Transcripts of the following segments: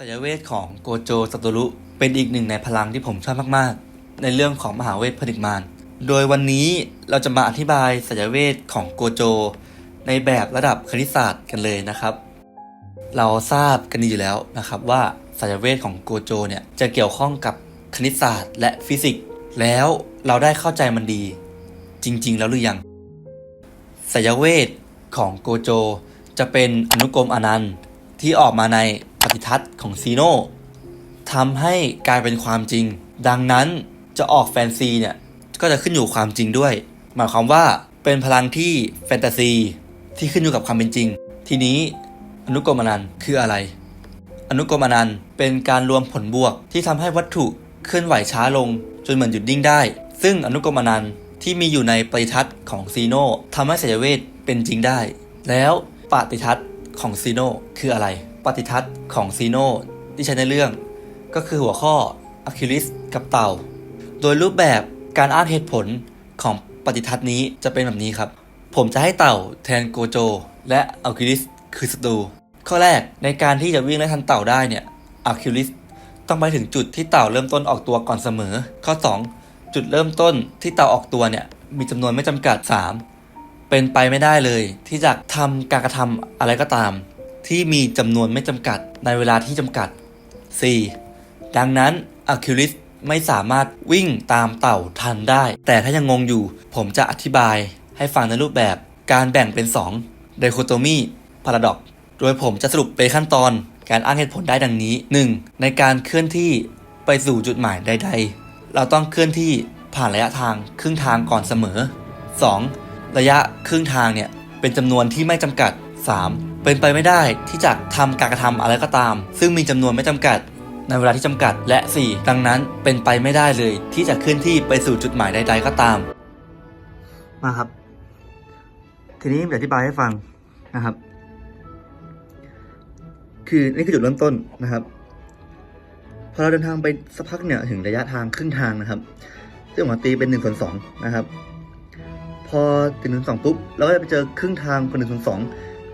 สายเวทของโกโจสัตรุเป็นอีกหนึ่งในพลังที่ผมชอบมากๆ ในเรื่องของมหาเวทผนึกมารโดยวันนี้เราจะมาอธิบายสายเวทของโกโจ ในแบบระดับคณิตศาสตร์กันเลยนะครับ เราทราบกันดีอยู่แล้วนะครับว่าสายเวทของโกโจเนี่ยจะเกี่ยวข้องกับคณิตศาสตร์ และฟิสิกส์ แล้วเราได้เข้าใจมันดี จริง ๆ แล้วหรือยังสายเวทของโกโจ จะเป็นอนุกรมอนันต์ที่ออกมาใน ปฏิทัศน์ของซีโน่ทำให้กลายเป็นความจริง ดังนั้นจะออกแฟนซีเนี่ย ก็จะขึ้นอยู่ความจริงด้วย หมายความว่าเป็นพลังที่แฟนตาซีที่ขึ้นอยู่กับความเป็นจริง ทีนี้อนุกรมนันคืออะไร อนุกรมนันเป็นการรวมผลบวกที่ทำให้วัตถุเคลื่อนไหวช้าลง จนเหมือนหยุดนิ่งได้ ซึ่งอนุกรมนันที่มีอยู่ในปฏิทัศน์ของซีโน่ทำให้สายเวทเป็นจริงได้ แล้วปฏิทัศน์ของซีโน่คืออะไร ปฏิทัศน์ของซีโนที่ใช้ในเรื่อง ก็คือหัวข้ออะคิลิสกับเต่า โดยรูปแบบการอ้างเหตุผลของปฏิทัศน์นี้จะเป็นแบบนี้ครับ ผมจะให้เต่าแทนโกโจ และอะคิลิสคือศัตรูข้อแรกในการที่จะวิ่งไล่ทันเต่าได้เนี่ยอะคิลิสต้องไปถึงจุดที่เต่าเริ่มต้นออกตัวก่อนเสมอ ข้อ 2 จุดเริ่มต้นที่เต่าออกตัวเนี่ยมีจำนวนไม่จำกัด 3 เป็นไปไม่ได้เลย ที่จะทำการกระทำอะไรก็ตาม ที่มีจำนวนไม่จำกัดในเวลาที่จำกัด 4. ดังนั้นอะคิลิสไม่สามารถวิ่งตามเต่าทันได้ แต่ถ้ายังงงอยู่ ผมจะอธิบายให้ฟังในรูปแบบการแบ่งเป็น2 dichotomy paradox โดยผมจะสรุปเป็นขั้นตอนการอ้างเหตุผลได้ดังนี้ 1. ในการเคลื่อนที่ไปสู่จุดหมายใด ๆ เราต้องเคลื่อนที่ผ่านระยะทางครึ่งทางก่อนเสมอ 2. ระยะครึ่งทางเนี่ยเป็นจำนวนที่ไม่จำกัด 3. เป็นไปไม่ได้ที่จะทำการกระทำอะไรก็ตาม ซึ่งมีจำนวนไม่จำกัด ในเวลาที่จำกัดและ 4 ดังนั้นเป็นไปไม่ได้เลย ที่จะเคลื่อนที่ไปสู่จุดหมายใด ๆก็ตามมาครับ ทีนี้ผมจะอธิบายให้ฟังนะครับ คือนี่คือจุดเริ่มต้นนะครับพอเราเดินทางไปสักพักเนี่ยถึงระยะทางครึ่งทางนะครับซึ่งผมตีเป็นหนึ่งส่วนสองนะครับ พอถึงหนึ่งสองปุ๊บเราก็จะไปเจอครึ่งทางของหนึ่งส่วนสอง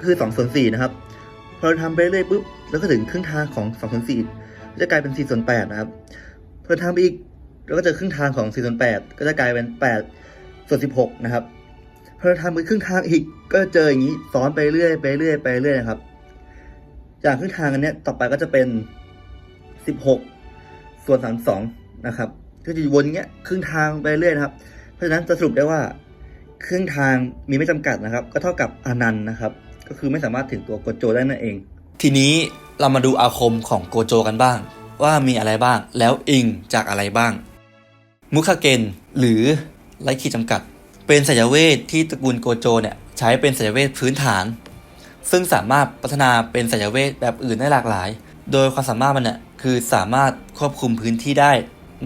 คือสองส่วนสี่นะครับ พอเราทำไปเรื่อยปุ๊บแล้วก็ถึงครึ่งทางของสองส่วนสี่จะกลายเป็นสี่ส่วนแปดนะครับ พอเราทำไปอีกเราก็จอครึ่งทางของสี่ส่วนแปดก็จะกลายเป็นแปดส่วนสิบหกนะครับ พอเราทำไปครึ่งทางอีกก็เจออย่างนี้ซ้อนไปเรื่อยไปเรื่อยไปเรื่อยนะครับ จากครึ่งทางอันเนี้ยต่อไปก็จะเป็นสิบหกส่วนสามสองนะครับ ก็จะวนเงี้ยครึ่งทางไปเรื่อยนะครับ เพราะฉะนั้นจะสรุปได้ว่าครึ่งทางมีไม่จำกัดนะครับ ก็เท่ากับอนันต์นะครับ ก็คือไม่สามารถถึงตัวโกโจได้นั่นเอง ทีนี้เรามาดูอาคมของโกโจกันบ้าง ว่ามีอะไรบ้างแล้วอิงจากอะไรบ้าง มุคาเกนหรือไร้ขีดจำกัด เป็นสายเวทที่ตระกูลโกโจเนี่ยใช้เป็นสายเวทพื้นฐาน ซึ่งสามารถพัฒนาเป็นสายเวทแบบอื่นได้หลากหลาย โดยความสามารถมันเนี่ยคือสามารถควบคุมพื้นที่ได้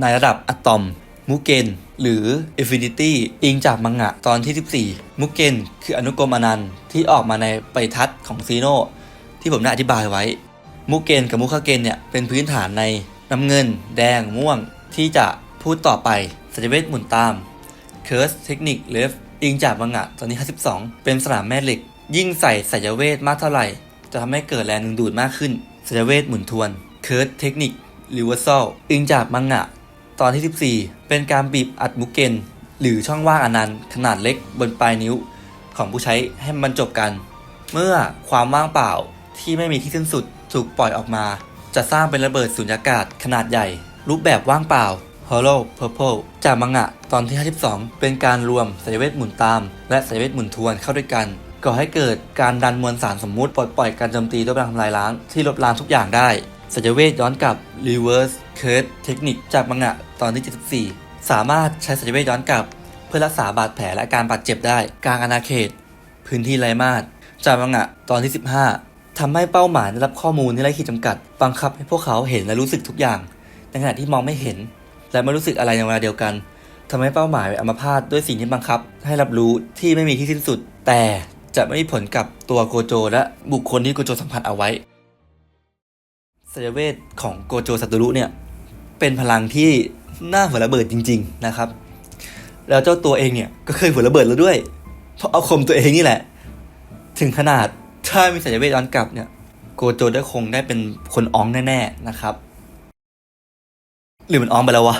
ในระดับอะตอม มุเกนหรือ Infinity อิงจากมังงะตอนที่ 14 มุเกนคืออนุกรมอนันต์ที่ออกมาในปริทัศน์ของซีโนที่ผมได้อธิบายไว้ มุเกนกับมุคาเกนเนี่ยเป็นพื้นฐานในน้ำเงิน แดงม่วงที่จะพูดต่อไปสัญเวทหมุนตามเคิร์สเทคนิคเลฟอิงจากมังงะตอนที่52 เป็นสนามแม่เหล็ก ยิ่งใส่สายเวทมากเท่าไหร่ จะทำให้เกิดแรงดึงดูดมากขึ้นสายเวทหมุนทวนเคิร์สเทคนิครีเวอร์ซลอิงจากมังงะ ตอนที่ 14 เป็นการบีบอัดมุกเกนหรือช่องว่างอนันต์ขนาดเล็กบนปลายนิ้วของผู้ใช้ให้มันจบกัน เมื่อความว่างเปล่าที่ไม่มีที่สิ้นสุดถูกปล่อยออกมา จะสร้างเป็นระเบิดสุญญากาศขนาดใหญ่ รูปแบบว่างเปล่า Hollow Purple จากมังงะตอนที่ 52 เป็นการรวมสายเวทหมุนตาม และสายเวทหมุนทวนเข้าด้วยกันก่อให้เกิดการดันมวลสารสมมุติปลดปล่อยการโจมตีด้วยพลังทำลายล้างที่ลบล้างทุกอย่างได้ สายเวทย้อนกลับ Reverse Curse เทคนิคจากมังงะตอนที่ 74 สามารถใช้สายเวทย้อนกลับ เพื่อรักษาบาดแผลและการบาดเจ็บได้ กลางอาณาเขต พื้นที่ไรมาสจากมังงะตอนที่ 15ทำให้เป้าหมายได้รับข้อมูลที่ไร้ขีดจำกัด บังคับให้พวกเขาเห็นและรู้สึกทุกอย่าง ในขณะที่มองไม่เห็น และไม่รู้สึกอะไรในเวลาเดียวกันทำให้เป้าหมายเป็นอัมพาตด้วยสิ่งที่บังคับ ให้รับรู้ที่ไม่มีที่สิ้นสุด แต่จะไม่มีผลกับตัวโกโจ และบุคคลที่โกโจสัมผัสเอาไว้ สายเวทของโกโจสัตรุเนี่ยเป็นพลังที่น่าหัวระเบิดจริง ๆนะครับ แล้วเจ้าตัวเองเนี่ยก็เคยหัวระเบิดแล้วด้วย เพราะเอาคมตัวเองนี่แหละ ถึงขนาดถ้ามีสายเวทย้อนกลับเนี่ยโกโจได้คงได้เป็นคนอ้องแน่ๆนะครับ หรือมันอ้องไปแล้ววะ